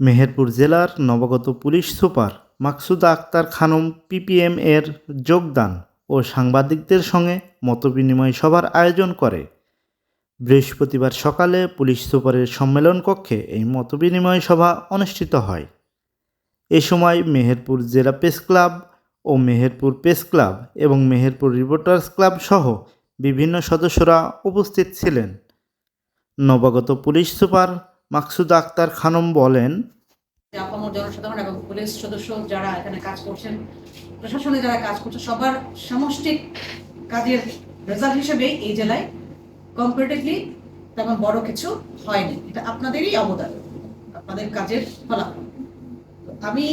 মেহেরপুর জেলার নবাগত police super Maksuda Akter Khanam PPM এর যোগদান ও সাংবাদিকদের সঙ্গে মতবিনিময় সভার আয়োজন করে। বৃহস্পতিবার সকালে পুলিশ সুপারের সম্মেলন কক্ষে এই মতবিনিময় সভা অনুষ্ঠিত হয়। এ সময় মেহেরপুর জেলা প্রেস ক্লাব ও মেহেরপুর প্রেস ক্লাব এবং মেহেরপুর রিপোর্টার্স ক্লাব সহ বিভিন্ন সদস্যরা উপস্থিত ছিলেন। নবাগত পুলিশ সুপার মাকসুদা আক্তার খানম বলেন আপামর জনসাধারণ এবং পুলিশ সদস্য যারা এখানে কাজ করছেন, প্রশাসনে যারা কাজ করছে, সবার সমষ্টিক কাজের রেজাল্ট হিসেবে এই জেলায় কম্পারেটিভলি তেমন বড় কিছু হয়নি। এটা আপনাদেরই অবদান, আপনাদের কাজের ফলাফল। আমি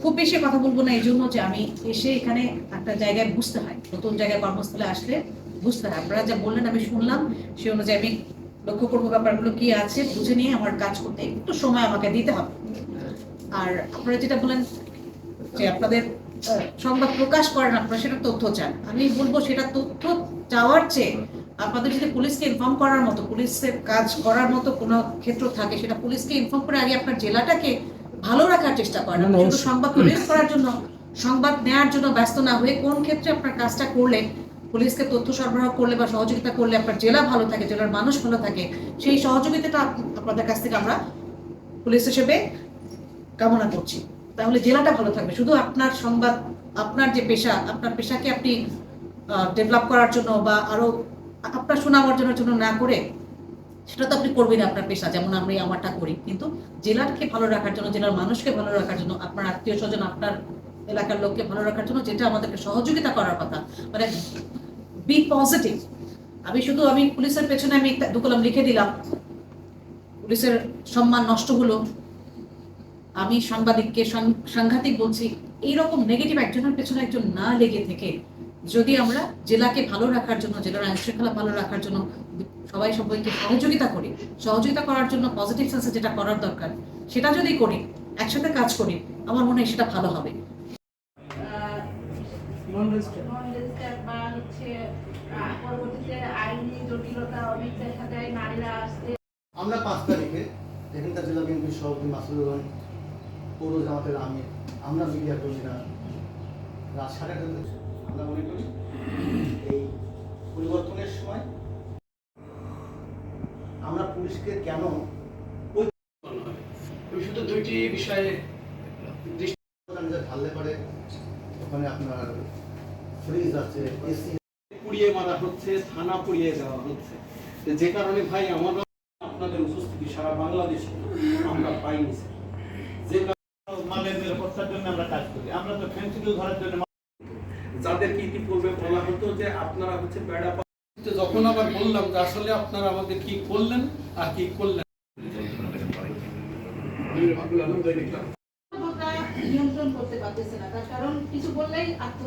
খুব বেশি কথা বলব না এই জন্য যে আমি এসে এখানে একটা জায়গায় বুঝতে হয়, নতুন জায়গায় কর্মস্থলে আসলে বুঝতে হয়। আপনারা যা বললেন, আমি শুনলাম, সেই অনুযায়ী আমি লক্ষ্য করব ব্যাপারগুলো কি আছে বুঝে নিয়ে আমার কাজ করতে একটু সময় আমাকে দিতে হবে। আর আপনারা যেটা বলেন যে আপনাদের সংবাদ প্রকাশ করেন আপনারা সেটা তথ্য চান। আমি বলব সেটা তথ্য চাওয়ার চেয়ে আপনাদের যদি পুলিশকে ইনফর্ম করার মতো পুলিশের কাজ করার মতো কোনো ক্ষেত্র থাকে সেটা পুলিশকে ইনফর্ম করে আগে আপনার জেলাটাকে ভালো রাখার চেষ্টা করেন। সংবাদ প্রডিউস করার জন্য সংবাদ নেওয়ার জন্য ব্যস্ত না হয়ে কোন ক্ষেত্রে আপনার কাজটা করলে পুলিশকে তথ্য সরবরাহ করলে বা সহযোগিতা করলে আপনার জেলা ভালো থাকে, জেলার মানুষ ভালো থাকে, সেই সহযোগিতাটা আপনাদের কাছ থেকে আমরা পুলিশ হিসেবে কামনা করছি। তাহলে জেলাটা ভালো থাকবে। শুধু আপনার সংবাদ, আপনার যে পেশা, আপনার পেশাকে আপনি ডেভেলপ করার জন্য বা আরও আপনার সুনাম অর্জনের জন্য না করে, সেটা তো আপনি করবেন আপনার পেশা, যেমন এই আমারটা করি। কিন্তু জেলাকে ভালো রাখার জন্য, জেলার মানুষকে ভালো রাখার জন্য, আপনার আত্মীয় স্বজন, আপনার এলাকার লোককে ভালো রাখার জন্য যেটা আমাদেরকে সহযোগিতা করার কথা। মানে বি পজিটিভ আমি শুধু, আমি পুলিশের পেছনে আমি দু কলম লিখে দিলাম। পুলিশের সম্মান নষ্ট হলো। আমি সাংবাদিককে সাংঘাতিক বলছি, এইরকম নেগেটিভ একজনের পেছনে একজন না লেগে থেকে, যদি আমরা জেলাকে ভালো রাখার জন্য, জেলার আইন শৃঙ্খলা ভালো রাখার জন্য সবাই সবাইকে সহযোগিতা করি, সহযোগিতা করার জন্য পজিটিভ সেন্সে যেটা করার দরকার, সেটা যদি করি, একসাথে কাজ করি, আমার মনে হয় সেটা ভালো হবে। নন রেজিস্টার বা হচ্ছে পরবর্তীতে আইনি জটিলতা অনেক দেখা যায় নারীরা আসতে। আমরা পাঁচ তারিখে এখানকার জেলা বিএনপির সভাপতি মাসুদুর রহমান পৌর জামাতের আমি আমরা মিডিয়া কর্মীরা রাত সাড়ে আমরা মনে করি এই পরিবর্তনের সময় আমরা পুলিশকে কেন আমি শুধু দুইটি বিষয়ে দৃষ্টি ঢাললে পারে ওখানে আপনার ফ্রিজ আছে এসি পুড়িয়ে মারা হচ্ছে থানা পুড়িয়ে দেওয়া হচ্ছে। যে কারণে ভাই আমরা আপনাদের উপস্থিতি সারা বাংলাদেশে আমরা পাইনি যে মালের নিরাপত্তার জন্য আমরা কাজ করি। আমরা তো ফেন্সিডিল ধরার জন্য যাদেরকে ইতিপূর্বে বলা হতো যে আপনারা হচ্ছে বেড়া যখন আবার বললাম যে আসলে আপনারা আমাদের কি করলেন আর কি করলেন? নিয়ন্ত্রণ করতে পারতেছে না তার কারণ কিছু বললেই আত্ম